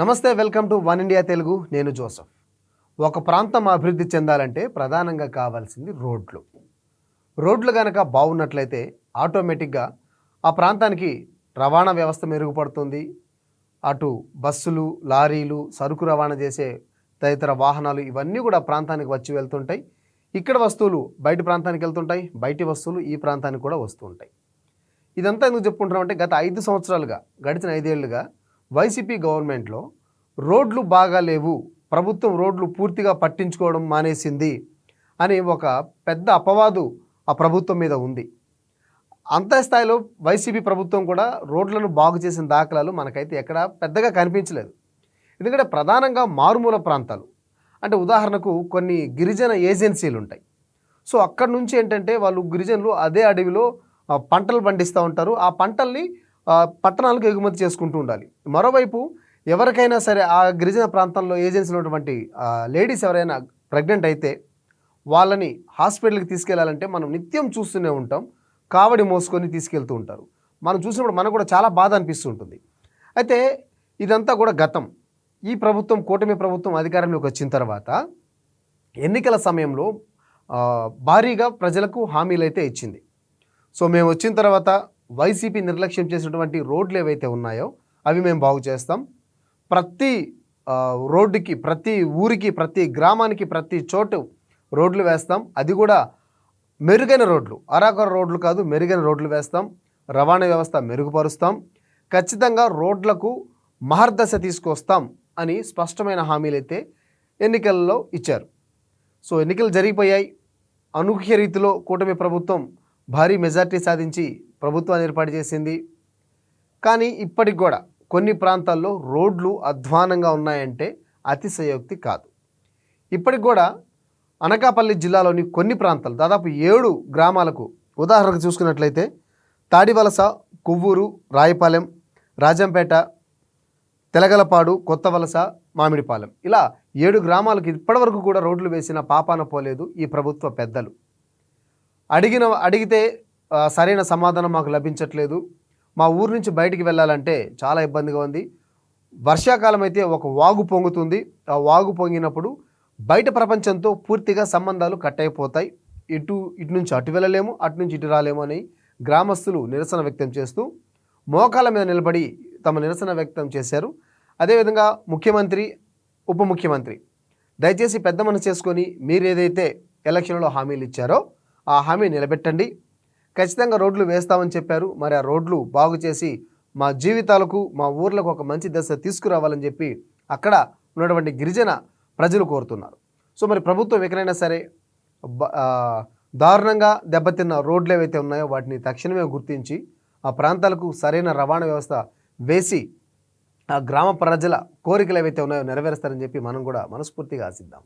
నమస్తే welcome to one India Telugu. నేను Joseph. ఒక ప్రాంతం అభివృద్ధి చెందాలంటే ప్రధానంగా కావాల్సింది రోడ్లు. రోడ్లు కనుక బాగున్నట్లయితే ఆటోమేటిక్గా ఆ ప్రాంతానికి రవాణా వ్యవస్థ మెరుగుపడుతుంది. అటు బస్సులు లారీలు సరుకు రవాణా చేసే తదితర వాహనాలు ఇవన్నీ కూడా ప్రాంతానికి వచ్చి వెళ్తుంటాయి. ఇక్కడ వస్తువులు బయట ప్రాంతానికి వెళ్తుంటాయి బయటి వస్తువులు ఈ ప్రాంతానికి కూడా వస్తూ ఉంటాయి. ఇదంతా ఎందుకు చెప్పుకుంటున్నామంటే గత ఐదు సంవత్సరాలుగా గడిచిన ఐదేళ్ళుగా వైసీపీ గవర్నమెంట్లో రోడ్లు బాగా లేవు ప్రభుత్వం రోడ్లు పూర్తిగా పట్టించుకోవడం మానేసింది అని ఒక పెద్ద అపవాదు ఆ ప్రభుత్వం మీద ఉంది. అంత స్థాయిలో వైసీపీ ప్రభుత్వం కూడా రోడ్లను బాగు చేసిన దాఖలాలు మనకైతే ఎక్కడ పెద్దగా కనిపించలేదు. ఎందుకంటే ప్రధానంగా మారుమూల ప్రాంతాలు. అంటే ఉదాహరణకు కొన్ని గిరిజన ఏజెన్సీలు ఉంటాయి. సో అక్కడ నుంచి ఏంటంటే వాళ్ళు గిరిజనులు అదే అడవిలో పంటలు పండిస్తూ ఉంటారు. ఆ పంటల్ని పట్టణాలకు ఎగుమతి చేసుకుంటూ ఉండాలి. మరోవైపు ఎవరికైనా సరే ఆ గిరిజన ప్రాంతంలో ఏజెన్సీలో ఉన్నటువంటి లేడీస్ ఎవరైనా ప్రెగ్నెంట్ అయితే వాళ్ళని హాస్పిటల్కి తీసుకెళ్ళాలంటే మనం నిత్యం చూస్తూనే ఉంటాం. కావడి మోసుకొని తీసుకెళ్తూ ఉంటారు. మనం చూసినప్పుడు మనకు కూడా చాలా బాధ అనిపిస్తుంటుంది. అయితే ఇదంతా కూడా గతం. ఈ ప్రభుత్వం కూటమి ప్రభుత్వం అధికారంలోకి వచ్చిన తర్వాత ఎన్నికల సమయంలో భారీగా ప్రజలకు హామీలు అయితే ఇచ్చింది. సో మేము వచ్చిన తర్వాత వైసీపీ నిర్లక్ష్యం చేసినటువంటి రోడ్లు ఏవైతే ఉన్నాయో అవి మేము బాగు చేస్తాం. ప్రతి రోడ్డుకి ప్రతి ఊరికి ప్రతి గ్రామానికి ప్రతి చోటు రోడ్లు వేస్తాం. అది కూడా మెరుగైన రోడ్లు. అరాకర రోడ్లు కాదు మెరుగైన రోడ్లు వేస్తాం. రవాణా వ్యవస్థ మెరుగుపరుస్తాం. ఖచ్చితంగా రోడ్లకు మహర్దశ తీసుకొస్తాం అని స్పష్టమైన హామీలైతే ఎన్నికల్లో ఇచ్చారు. సో ఎన్నికలు జరిగిపోయాయి. అనూహ్య రీతిలో కూటమి ప్రభుత్వం భారీ మెజార్టీ సాధించి ప్రభుత్వాన్ని ఏర్పాటు చేసింది. కానీ ఇప్పటికి కూడా కొన్ని ప్రాంతాల్లో రోడ్లు అధ్వానంగా ఉన్నాయంటే అతిశయోక్తి కాదు. ఇప్పటికి కూడా అనకాపల్లి జిల్లాలోని కొన్ని ప్రాంతాలు దాదాపు ఏడు గ్రామాలకు ఉదాహరణకు చూసుకున్నట్లయితే తాడివలస కొవ్వూరు రాయపాలెం రాజంపేట తెలగలపాడు కొత్తవలస మామిడిపాలెం ఇలా ఏడు గ్రామాలకు ఇప్పటివరకు కూడా రోడ్లు వేసిన పాపాన పోలేదు ఈ ప్రభుత్వ పెద్దలు. అడిగిన అడిగితే సరైన సమాధానం మాకు లభించట్లేదు. మా ఊరు నుంచి బయటికి వెళ్ళాలంటే చాలా ఇబ్బందిగా ఉంది. వర్షాకాలం అయితే ఒక వాగు పొంగుతుంది. ఆ వాగు పొంగినప్పుడు బయట ప్రపంచంతో పూర్తిగా సంబంధాలు కట్ అయిపోతాయి. ఇటు ఇటు నుంచి అటు వెళ్ళలేము అటు నుంచి ఇటు రాలేము అని గ్రామస్తులు నిరసన వ్యక్తం చేస్తూ మోకాల మీద నిలబడి తమ నిరసన వ్యక్తం చేశారు. అదేవిధంగా ముఖ్యమంత్రి ఉప ముఖ్యమంత్రి దయచేసి పెద్ద మనసు చేసుకొని మీరు ఏదైతే ఎలక్షన్లో హామీలు ఇచ్చారో ఆ హామీ నిలబెట్టండి. ఖచ్చితంగా రోడ్లు వేస్తామని చెప్పారు. మరి ఆ రోడ్లు బాగు చేసి మా జీవితాలకు మా ఊర్లకు ఒక మంచి దశ తీసుకురావాలని చెప్పి అక్కడ ఉన్నటువంటి గిరిజన ప్రజలు కోరుతున్నారు. సో మరి ప్రభుత్వం ఎక్కడైనా సరే బ- దారుణంగా దెబ్బతిన్న రోడ్లు ఏవైతే ఉన్నాయో వాటిని తక్షణమే గుర్తించి ఆ ప్రాంతాలకు సరైన రవాణా వ్యవస్థ వేసి ఆ గ్రామ ప్రజల కోరికలు ఏవైతే ఉన్నాయో నెరవేరుస్తారని చెప్పి మనం కూడా మనస్ఫూర్తిగా ఆశిద్దాం.